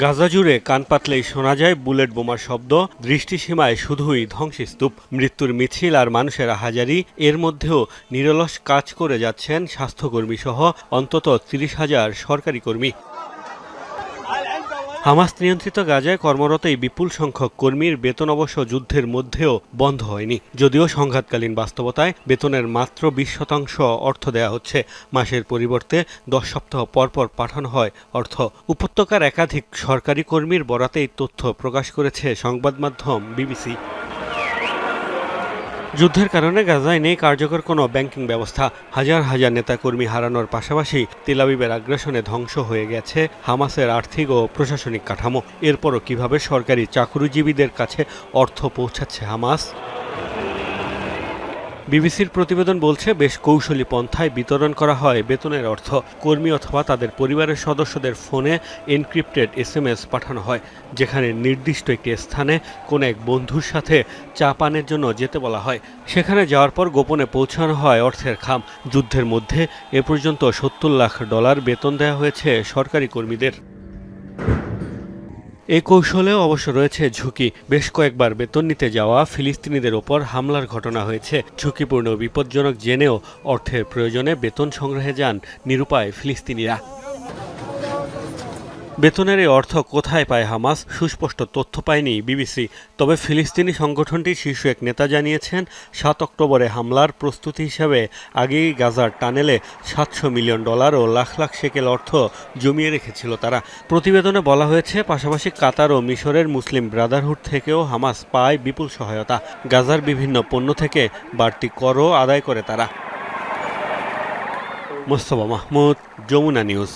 গাজা জুড়ে কান পাতলেই শোনা যায় বুলেট বোমার শব্দ। দৃষ্টিসীমায় শুধুই ধ্বংসস্তূপ। মৃত্যুর মিছিল আর মানুষের হাজারি, এর মধ্যেও নিরলস কাজ করে যাচ্ছেন স্বাস্থ্যকর্মী সহ অন্তত তিরিশ হাজার সরকারি কর্মী। হামাস নিয়ন্ত্রিত গাজায় কর্মরত এই বিপুল সংখ্যক কর্মীর বেতন অবশ্য যুদ্ধের মধ্যেও বন্ধ হয়নি। যদিও সংঘাতকালীন বাস্তবতায় বেতনের মাত্র বিশ শতাংশ অর্থ দেয়া হচ্ছে, মাসের পরিবর্তে দশ সপ্তাহ পরপর পাঠানো হয় অর্থ। উপত্যকার একাধিক সরকারি কর্মীর বরাতে এই তথ্য প্রকাশ করেছে সংবাদ মাধ্যম বিবিসি। যুদ্ধের কারণে গাজায় নেই কার্যকর কোনো ব্যাংকিং ব্যবস্থা। হাজার হাজার নেতাকর্মী হারানোর পাশাপাশি তেলাবিবের আগ্রাসনে ধ্বংস হয়ে গেছে হামাসের আর্থিক ও প্রশাসনিক কাঠামো। এরপরও কীভাবে সরকারি চাকুরিজীবীদের কাছে অর্থ পৌঁছাচ্ছে হামাস? বিবিসির প্রতিবেদন বলছে, বেশ কৌশলী পন্থায় বিতরণ করা হয় বেতনের অর্থ। কর্মী অথবা তাদের পরিবারের সদস্যদের ফোনে এনক্রিপ্টেড এস এম এস পাঠানো হয়, যেখানে নির্দিষ্ট একটি স্থানে কোনো এক বন্ধুর সাথে চা পানের জন্য যেতে বলা হয়। সেখানে যাওয়ার পর গোপনে পৌঁছানো হয় অর্থের খাম। যুদ্ধের মধ্যে এ পর্যন্ত সত্তর লাখ ডলার বেতন দেওয়া হয়েছে সরকারি কর্মীদের। এই কৌশলেও অবশ্য রয়েছে ঝুঁকি। বেশ কয়েকবার বেতন নিতে যাওয়া ফিলিস্তিনিদের ওপর হামলার ঘটনা হয়েছে। ঝুঁকিপূর্ণ, বিপজ্জনক জেনেও অর্থের প্রয়োজনে বেতন সংগ্রহে যান নিরুপায় ফিলিস্তিনিরা। বেতনের এই অর্থ কোথায় পায় হামাস, সুস্পষ্ট তথ্য পায়নি বিবিসি। তবে ফিলিস্তিনি সংগঠনটির শীর্ষ এক নেতা জানিয়েছেন, সাত অক্টোবরে হামলার প্রস্তুতি হিসাবে আগেই গাজার টানেলে সাতশো মিলিয়ন ডলার ও লাখ লাখ সেকেল অর্থ জমিয়ে রেখেছিল তারা। প্রতিবেদনে বলা হয়েছে, পাশাপাশি কাতার ও মিশরের মুসলিম ব্রাদারহুড থেকেও হামাস পায় বিপুল সহায়তা। গাজার বিভিন্ন পণ্য থেকে বাড়তি করও আদায় করে তারা। মোস্তফা মাহমুদ, যমুনা নিউজ।